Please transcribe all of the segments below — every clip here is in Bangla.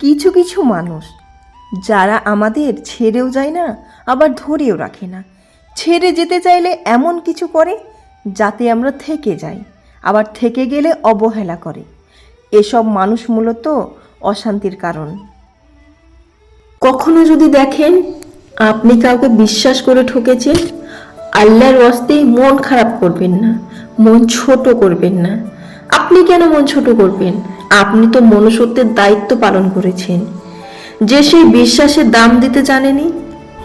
কিছু কিছু মানুষ, যারা আমাদের ছেড়েও যায় না, আবার ধরেও রাখে না। ছেড়ে যেতে চাইলে এমন কিছু করে, যাতে আমরা থেকে যাই, আবার থেকে গেলে অবহেলা করে। এসব মানুষ মূলত অশান্তির কারণ। কখনো যদি দেখেন, আপনি কাউকে বিশ্বাস করে ঠকেছেন, আল্লাহর অস্তেই মন খারাপ করবেন না, মন ছোট করবেন না। আপনি কেন মন ছোট করবেন? আপনি তো মনুষ্যত্বের দায়িত্ব পালন করেছেন। যে সেই বিশ্বাসের দাম দিতে জানেনি,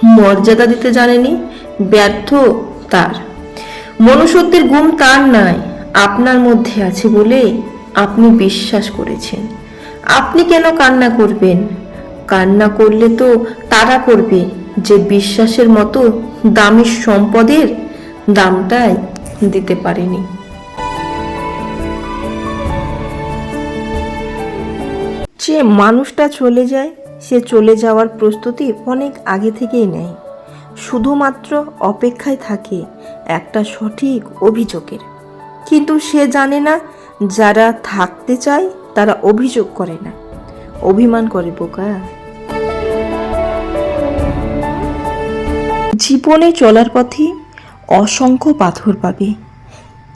মর্যাদা দিতে জানেনি, ব্যর্থ তার। মনুষ্যত্বের গুণ তার নাই, আপনার মধ্যে আছে বলে আপনি বিশ্বাস করেছেন। আপনি কেন কান্না করবেন? কান্না করলে তো তারা করবে, যে বিশ্বাসের মতো দামি সম্পদের দামটাই দিতে পারেনি। যে মানুষটা চলে যায়, সে চলে যাওয়ার প্রস্তুতি অনেক আগে থেকেই নেয়। শুধুমাত্র অপেক্ষায় থাকে একটা সঠিক অভিযোগের। কিন্তু সে জানে না, যারা থাকতে চায়, তারা অভিযোগ করে না। অভিমান করে বোকা। জীবনে চলার পথে অসংখ্য পাথর পাবে।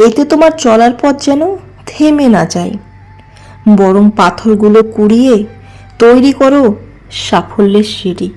এতে তোমার চলার পথ যেন থেমে না যায়। বরং পাথরগুলো কুড়িয়ে তৈরি করো সাফল্যের সিঁড়ি।